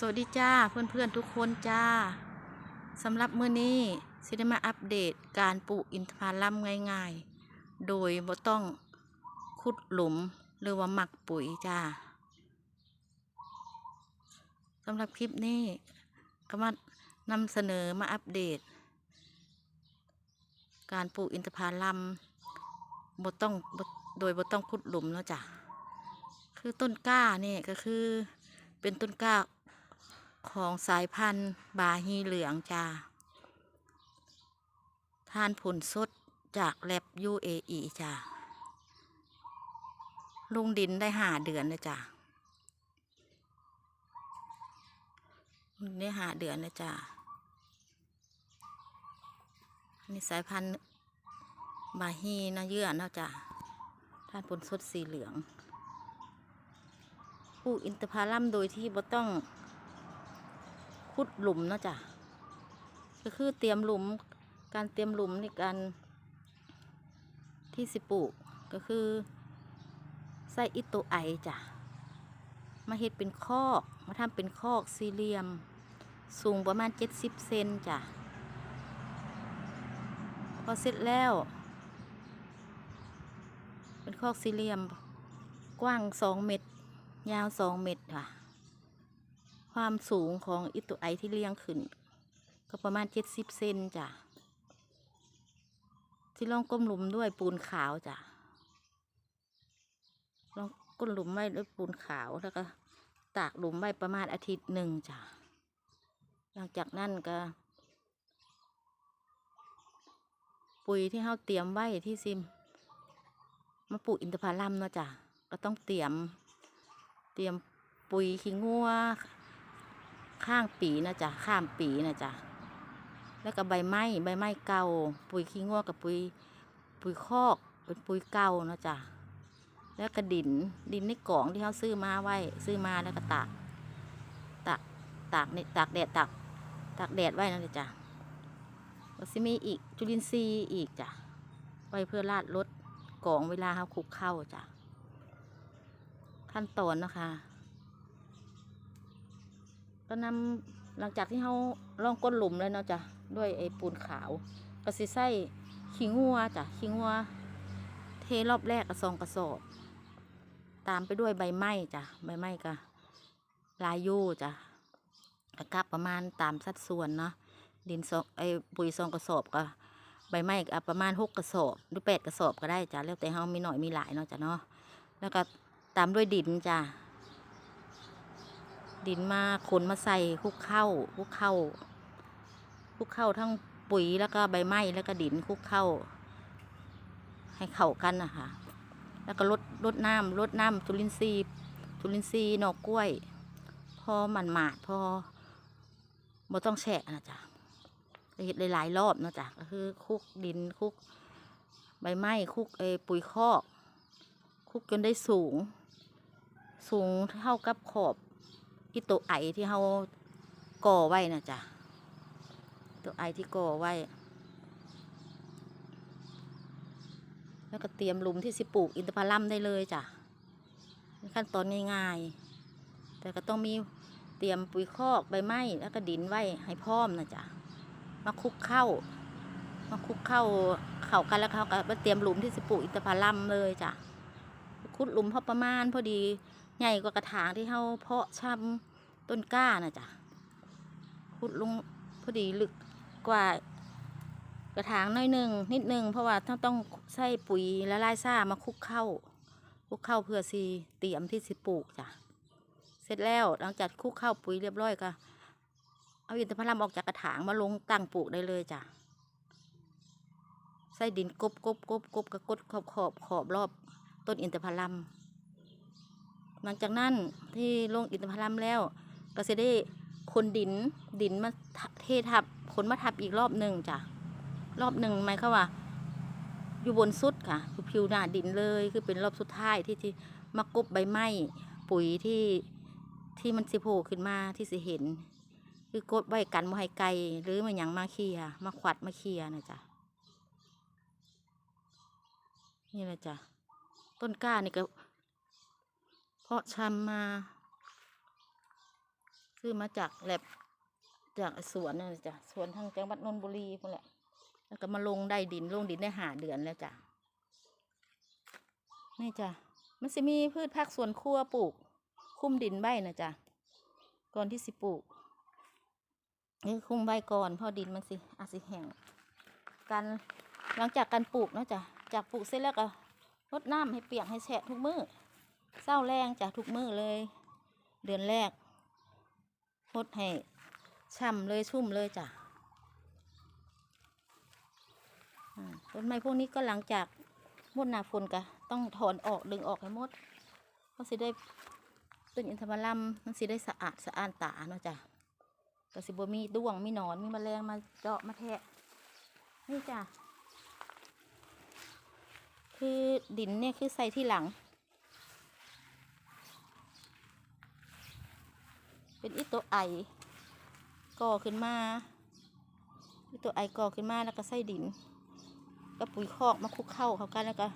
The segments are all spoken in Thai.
สวัสดีจ้าเพื่อนๆทุกคนจ้าสำหรับมื้อนี้สิได้มาอัปเดตการปลูกอินทผลัมง่ายๆ โดยบ่ต้องขุดหลุมหรือว่าหมักปุ๋ยจ้าสำหรับคลิปนี้ก็มานำเสนอมาอัปเดต การปลูกอินทผลัมบ่ต้องโดยบ่ต้องขุดหลุมเนาะจ้ะคือต้นกล้านี่ก็คือเป็นต้นกล้า ของสายพันธุ์บาฮีเหลืองจ้าท่านผลสดจากแลบ UAE จ้าลุงดินได้หาเดือนเลยจ้าลงได้หาเดือนเลยจ้านี่สายพันธุ์บาฮีนะเยื่อเนาะจ้าท่านผลสดสีเหลืองปลูกอินทผลัมโดยที่บ่ต้อง ขุดหลุมเนาะจ้ะก็คือเตรียมหลุมการเตรียมหลุมในการที่สิปลูกก็คือใส่อิโตไอจ้ะมาเฮ็ดเป็นคอกมาทำเป็นคอกสี่เหลี่ยม สูงประมาณเจ็ดสิบเซนจ้ะพอเสร็จแล้ว เป็นคอกสี่เหลี่ยมกว้างสองเมตร ยาวสองเมตรค่ะ ความสูงของอิตุไอที่เลี้ยงขึ้น ก็ประมาณเจ็ดสิบเซนจ้ะ ที่ลองก้มหลุมด้วยปูนขาวจ้ะลองก้นหลุมไว้ด้วยปูนขาวแล้วก็ตากหลุมไว้ประมาณอาทิตย์หนึ่งจ้ะ หลังจากนั้นก็ ปุ๋ยที่เราเตรียมไว้ที่ซิมมาปลูกอินทผลัมเนาะจ้ะ ก็ต้องเตรียม เตรียมปุ๋ยขี้งัว ข้างปีนะจ๊ะข้ามปีนะจ๊ะแล้วก็ใบไม้ใบไม้เก่า ปุ๋ยขี้งัวกับปุ๋ยปุ๋ยคอกเป็นปุ๋ยเก่านะจ๊ะแล้วก็ดินดินในกล่องที่เขาซื้อมาไว้ ซื้อมาแล้วก็ตากตากตากในตากแดดตากตากแดดไว้นั่นเลยจ้ะก็สิมีอีกจุลินทรีย์อีกจ้ะไว้เพื่อราดลดกล่องเวลาเขาคลุกเข้าจ้ะขั้นตอนนะคะ ก็นำหลังจากที่เขาล่องก้นหลุมแล้วเนาะจ้ะด้วยไอ้ปูนขาวก็สิใส่ขี้งัวจ้ะขี้งัว เทรอบแรกกระซองกระสอบตามไปด้วยใบไม้จ้ะใบไม้ก็ลายโยจ้ะกระกับประมาณตามสัดส่วนเนาะดินซองไอ้ปุ๋ยซองกระสอบก็ใบไม้ก็ประมาณหกกระสอบหรือแปดกระสอบก็ได้จ้ะแล้วแต่เขามีหน่อยมีหลายเนาะจ้ะเนาะแล้วก็ตามด้วยดินจ้ะ ดินมาขนมาใส่คุกเข้าคุกเข้าคุกเข้าทั้งปุ๋ยแล้วก็ใบไม้แล้วก็ดินคุกเข้า ให้เข้ากันนะคะแล้วก็ลดลดน้ำลดน้ำจุลินทรีย์จุลินทรีย์หนอกกล้วย พอมันหมาดพอบ่ต้องแฉะนะจ๊ะเห็ดหลายๆรอบนะจ๊ะก็คือคุกดินคุกใบไม้คุกเอปุ๋ยคอก คุกจนได้สูง สูงเท่ากับขอบ อีตัวไอที่เขาก่อไว้นะจ๊ะตัวไอที่ก่อไว้ แล้วก็เตรียมหลุมที่สิปลูกอินทผลัมได้เลยจ้ะขั้นตอนง่ายๆ แต่ก็ต้องมีเตรียมปุ๋ยคอกใบไม้แล้วก็ดินไว้ให้พร้อมนะจ๊ะมาคลุกเข้ามาคลุกเข้าเข้ากันแล้วเขาก็มาเตรียมหลุมที่สิปลูกอินทผลัมเลยจ้ะขุดหลุมพอประมาณพอดี ใหญ่กว่ากระถางที่เขาเพาะชำต้นกล้านะจ๊ะขุดลงพอดีลึกกว่ากระถางน้อยหนึ่งนิดหนึ่งเพราะว่าต้องต้องใส่ปุ๋ยและลายซ่ามาคุกเข้าคุกเข้าเพื่อสีเตรียมที่สิปลูกจ้ะเสร็จแล้วหลังจากคุกเข้าปุ๋ยเรียบร้อยก็เอาอินทผลัมออกจากกระถางมาลงตั้งปลูกได้เลยจ้ะใส่ดินกบกบกบกบกระกดขอบขอบขอบรอบต้นอินทผลัม หลังจากนั้นที่ลงอินทผลัมแล้ว ก็จะได้คนดินดินมาเททับขนมาทับอีกรอบหนึ่งจ้ะรอบหนึ่งหมายความว่า อยู่บนสุดค่ะคือผิวหน้าดินเลยคือเป็นรอบสุดท้ายที่ที่มากบใบไม้ปุ๋ยที่ที่มันสิโผล่ขึ้นมาที่สิเห็น คือกดไว้กันมาให้ไกลหรือมันหยังมาเคลียมาขวัดมาเคลียนะจ๊ะนี่แหละจ้ะต้นกล้านี่ก็ เพาะชำมา ซื้อมาจากแลบจากสวนนั่นน่ะจ้ะสวนทางจังหวัดนนทบุรีพนแหละ แล้วก็มาลงได้ดินลงดินได้หาเดือนแล้วจ้ะนี่จ้ะมันสิมีพืชผักสวนครัวปลูก คุ้มดินใบนะจ้ะก่อนที่สิปลูกนี่คุ้มใบก่อนพอดินมันสิอาจสิแห้งการหลังจากการปลูกเนาะจ้ะจากปลูกเสร็จแล้วก็รดน้ำให้เปียกให้แฉะทุกมือ้อ เศร้าแรงจ้ะทุกมื้อเลย เดือนแรกรดให้ช่ำเลยชุ่มเลยจ้ะต้นไม้พวกนี้ก็หลังจากมดหนาฝนก็ต้องถอนออกดึงออกให้หมดก็สิได้ต้นอินทผลัมมันสิได้สะอาดสะอ้านตาเนาะจ้ะก็สิบ่มีด้วงมีหนอนมีแมลงมาเจาะมาแทะนี่จ้ะคือดินเนี่ยคือใส่ที่หลัง เป็นอิโตไอก่อขึ้นมาอิโตไอก่อขึ้นมาแล้วก็ใส่ดินก็ปุ๋ยคอกมาคลุกเข้าเขากันแล้วก็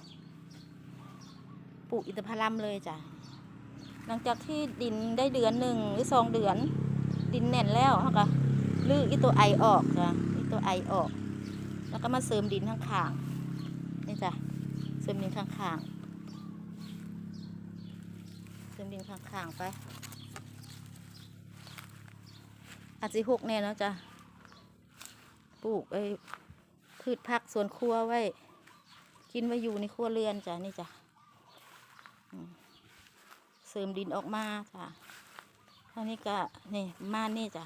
ปลูกอินทผลัมเลยจ้ะหลังจากที่ดินได้เดือนหนึ่งหรือสองเดือน ดินแน่นแล้วเขาก็ลื้ออีตัวไอออกจ้ะอีตัวไอออก แล้วก็มาเสริมดินข้างขางๆนี่จ้ะเสริมดินข้างขางๆเสริมดินข้างข้างๆไป อาจจะหกแน่นะจ้ะปลูกไอ้พืชผักสวนครัวไว้ กินไว้อยู่ในครัวเรือนจ้ะนี่จ้ะเสริมดินออกมาจ้ะเท่านี้ก็นี่มานี่จ้ะ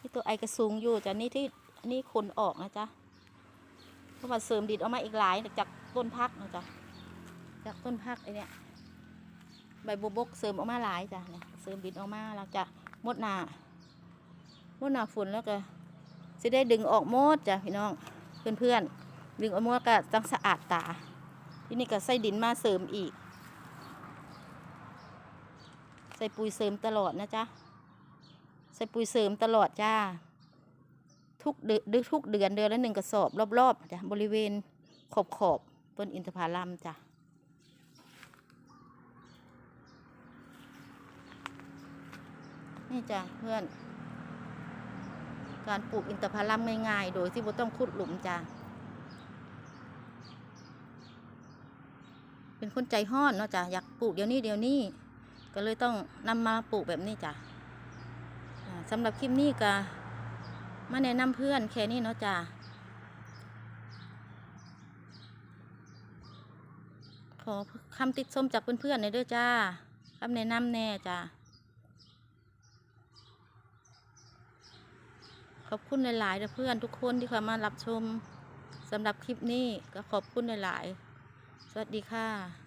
นี่ตัวไอกระสูงอยู่จ้ะนี่ที่นี่คนออกนะจ๊ะเพราะว่าเสริมดินออกมาอีกหลายจากต้นพักนะจ๊ะจากต้นพักไอเนี้ย ใบบัวบกเสริมออกมาหลายจ้ะเนี่ยเสริมดินออกมาหลังจากมดหนาหมดหนาฝนแล้วก็จะได้ดึงออกมดจ้ะพี่น้องเพื่อนๆดึงออกมดก็ต้องสะอาดตา ที่นี่ก็ใส่ดินมาเสริมอีก ใส่ปุ๋ยเสริมตลอดนะจ๊ะใส่ปุ๋ยเสริมตลอดจ้า ทุกเดือนทุกเดือนเดือนละหนึ่งกระสอบรอบๆจ้ะบริเวณขอบขอบๆต้นอินทผลัมจ้ะ นี่จ้ะเพื่อน การปลูกอินทผลัมง่ายๆ โดยที่บ่ต้องขุดหลุมจ้ะเป็นคนใจห้อนเนาะจ้ะอยากปลูกเดี๋ยวนี้เดี๋ยวนี้ ก็เลยต้องนำมาปลูกแบบนี้จ้ะอ่าสำหรับคลิปนี้ก็มาแนะนำเพื่อนแค่นี้เนาะจ้ะขอคำติดชมจากเพื่อนๆหน่อยเด้อจ้าคำแนะนำแน่จ้ะ ขอบคุณหลายๆเพื่อนทุกคนที่เข้ามารับชมสำหรับคลิปนี้ก็ขอบคุณหลายๆ สวัสดีค่ะ